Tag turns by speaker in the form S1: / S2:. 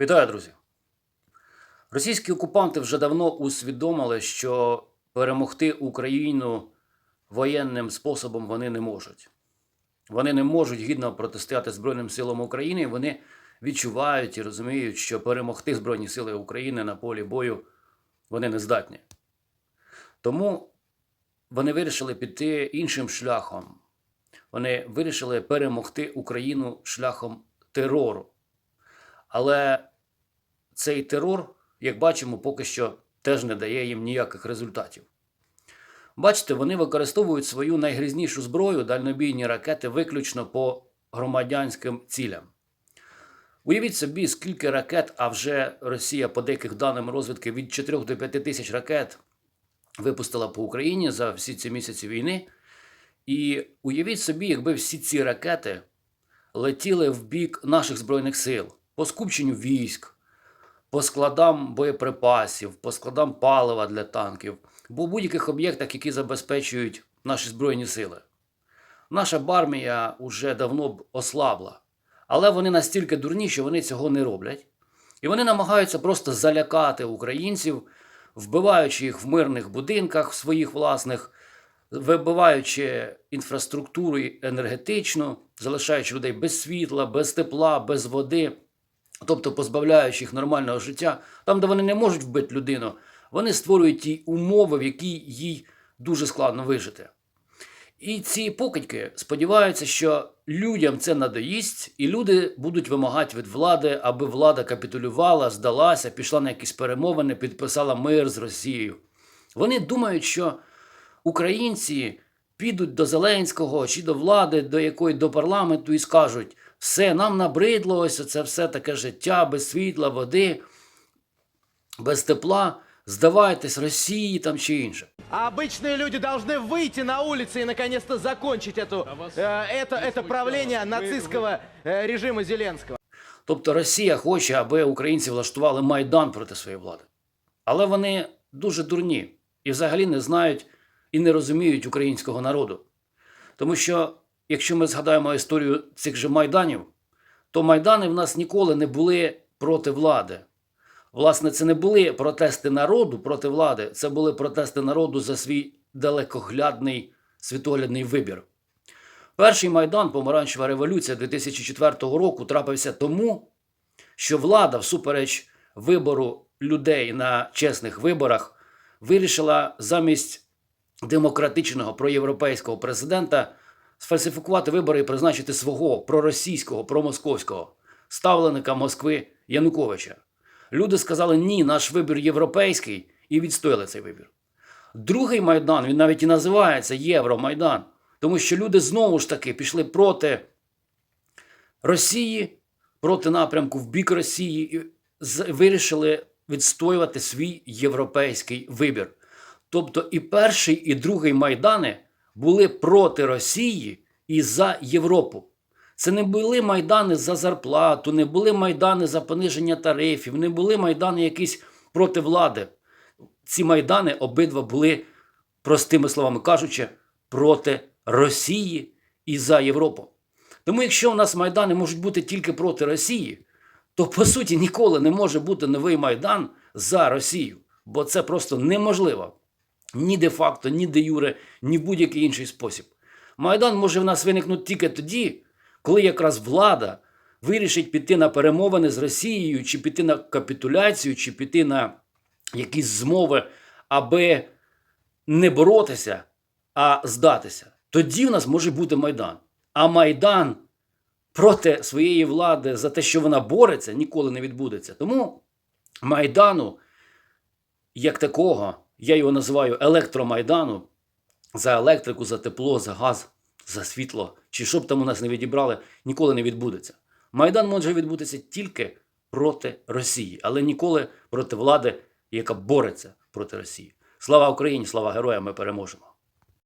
S1: Вітаю, друзі! Російські окупанти вже давно усвідомили, що перемогти Україну воєнним способом вони не можуть. Вони не можуть гідно протистояти Збройним силам України. Вони відчувають і розуміють, що перемогти Збройні сили України на полі бою вони не здатні. Тому вони вирішили піти іншим шляхом. Вони вирішили перемогти Україну шляхом терору. Але цей терор, як бачимо, поки що теж не дає їм ніяких результатів. Бачите, вони використовують свою найгрізнішу зброю, дальнобійні ракети, виключно по громадянським цілям. Уявіть собі, скільки ракет, а вже Росія, по деяких даним розвідки, від 4 до 5 тисяч ракет випустила по Україні за всі ці місяці війни. І уявіть собі, якби всі ці ракети летіли в бік наших збройних сил по скупченню військ, по складам боєприпасів, по складам палива для танків, по будь-яких об'єктах, які забезпечують наші збройні сили. Наша армія вже давно б ослабла, але вони настільки дурні, що вони цього не роблять. І вони намагаються просто залякати українців, вбиваючи їх в мирних будинках своїх власних, вибиваючи інфраструктуру енергетичну, залишаючи людей без світла, без тепла, без води, тобто позбавляючи їх нормального життя, там, де вони не можуть вбити людину, вони створюють ті умови, в які їй дуже складно вижити. І ці покидьки сподіваються, що людям це надоїсть, і люди будуть вимагати від влади, аби влада капітулювала, здалася, пішла на якісь перемовини, підписала мир з Росією. Вони думають, що українці підуть до Зеленського чи до влади, до якої до парламенту і скажуть: все, нам набридло ось це все таке життя без світла, води, без тепла. Здавайтесь Росії там чи інше.
S2: А обычные люди должны выйти на улицы и наконец-то закончить эту, э, это, это правление нацистского э, режима Зеленского.
S1: Тобто Росія хоче, аби українці влаштували майдан проти своєї влади. Але вони дуже дурні і взагалі не знають і не розуміють українського народу. Тому що, якщо ми згадаємо історію цих же майданів, то майдани в нас ніколи не були проти влади. Власне, це не були протести народу проти влади, це були протести народу за свій далекоглядний світоглядний вибір. Перший майдан Помаранчева революція 2004 року трапився тому, що влада, всупереч вибору людей на чесних виборах, вирішила замість демократичного проєвропейського президента сфальсифікувати вибори і призначити свого проросійського, промосковського ставленика Москви Януковича. Люди сказали, ні, наш вибір європейський, і відстояли цей вибір. Другий майдан, він навіть і називається Євромайдан, тому що люди знову ж таки пішли проти Росії, проти напрямку в бік Росії, і вирішили відстоювати свій європейський вибір. Тобто і перший, і другий майдани були проти Росії і за Європу. Це не були майдани за зарплату, не були майдани за пониження тарифів, не були майдани якісь проти влади. Ці майдани обидва були, простими словами кажучи, проти Росії і за Європу. Тому якщо у нас майдани можуть бути тільки проти Росії, то по суті ніколи не може бути новий майдан за Росію, бо це просто неможливо ні де-факто, ні де-юре, ні в будь-який інший спосіб. Майдан може в нас виникнути тільки тоді, коли якраз влада вирішить піти на перемовини з Росією, чи піти на капітуляцію, чи піти на якісь змови, аби не боротися, а здатися. Тоді в нас може бути Майдан. А Майдан проти своєї влади за те, що вона бореться, ніколи не відбудеться. Тому Майдану, як такого, я його називаю електромайдану, за електрику, за тепло, за газ, за світло, чи що б там у нас не відібрали, ніколи не відбудеться. Майдан може відбутися тільки проти Росії, але ніколи проти влади, яка бореться проти Росії. Слава Україні, слава героям! Ми переможемо!